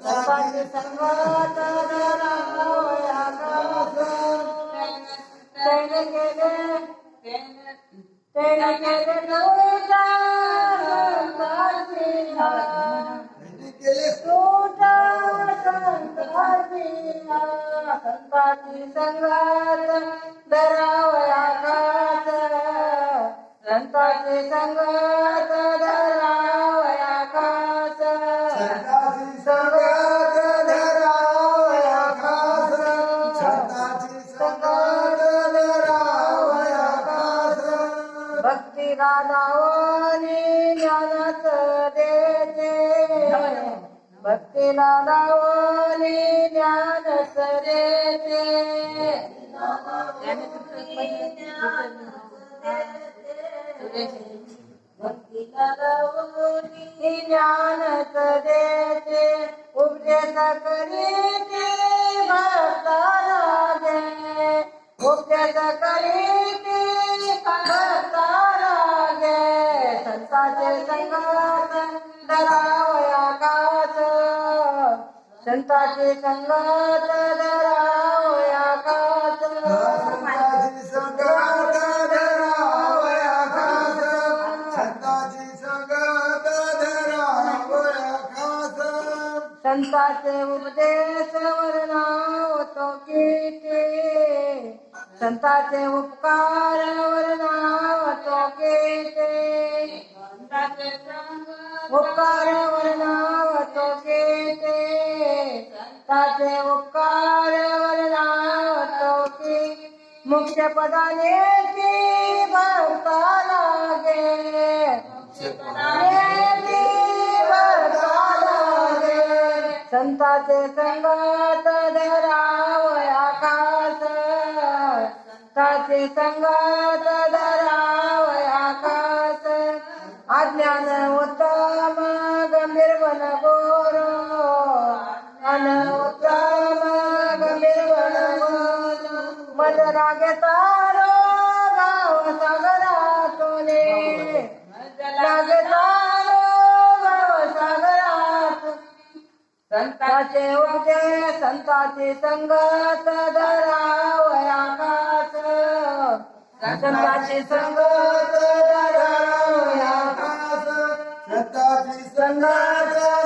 संतांची संगत धरावय आकाश. केले त्याने केले तुझा संगत संगत भक्ती लावणी ज्ञानच देते. भक्तीला लावणी ज्ञानच देते. भक्तीला लावणी ज्ञानच देते. उपदेश करीते भक्ताला दे उपदेश करीते संताचे संगत धरावय आकाश संताचे संगत धरावय संतांची संगत धरावय संतांची संगत धरावय आकाश संताचे उपदेश वर्णाव तो किती संताचे उपकार वर्णाव तो किती उपकार वर्णाव तो किती. संताचे उपकार वर्णाव तो की मुख्य पदाने ती भक्ता लागे संताचे संगत धरावय आकाश. संताचे संगत मद रागे तारो गाव सागरा तोले लागे तारो गाव सागरात संताचे ओके संताचे संगत धरावया आकाश. संताचे संगत धरावया आकाश. संताची संगत